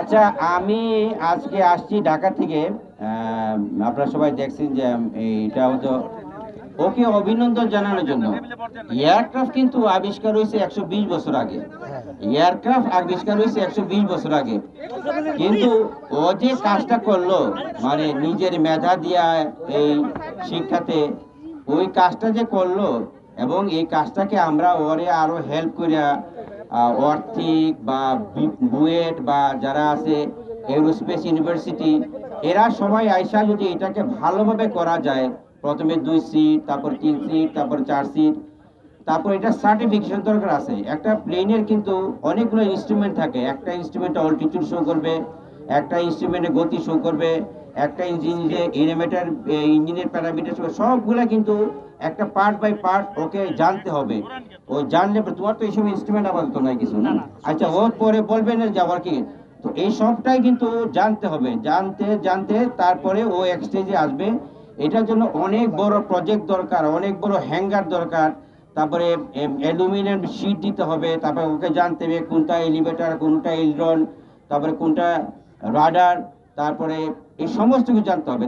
আচ্ছা আমি আজকে আসছি ঢাকা থেকে। আপনারা সবাই দেখছেন যে এটা হতো ওকে অভিনন্দন জানানোর জন্য। এয়ারক্রাফট কিন্তু আবিষ্কার হয়েছে একশো বিশ বছর আগে। এয়ারক্রাফট আবিষ্কার হয়েছে একশো বিশ বছর আগে। কিন্তু ও যে কাজটা করল মানে নিজের মেধা দিয়া এই শিক্ষাতে, ওই কাজটা যে করল এবং এই কাজটাকে আমরা ওরে আরও হেল্প করিয়া অর্থিক বা বুয়েট বা যারা আছে এরোস্পেস ইউনিভার্সিটি এরা সবাই আইসা যদি এটাকে ভালোভাবে করা যায় প্রথমে দুই সিট তারপর তিন সিট তারপর চার সিট তারপর এটা সার্টিফিকেশন দরকার আছে। একটা প্লেনের কিন্তু অনেকগুলো ইনস্ট্রুমেন্ট থাকে। একটা ইনস্ট্রুমেন্ট অল্টিটিউড শো করবে একটা ইনস্ট্রুমেন্টে গতি শো করবে একটা ইঞ্জিনের ইনোমেটার ইঞ্জিনের প্যারামিটার সবগুলা কিন্তু একটা পার্ট বাই পার্ট ওকে জানতে হবে। ও জানলে তোমার তো এইসব ইনস্ট্রুমেন্ট আপাতত নাই কিছু। না আচ্ছা ও পরে বলবে না যাওয়ার কি? তো এই সবটাই কিন্তু জানতে হবে। জানতে জানতে তারপরে ও এক্সচেঞ্জে আসবে। এটার জন্য অনেক বড় প্রজেক্ট দরকার, অনেক বড় হ্যাঙ্গার দরকার। তারপরে অ্যালুমিনিয়াম শিট দিতে হবে, তারপরে ওকে জানতে হবে কোনটা এলিভেটার কোনটা ইলরন তারপরে কোনটা রাডার তারপরে এই সমস্ত কিছু জানতে হবে।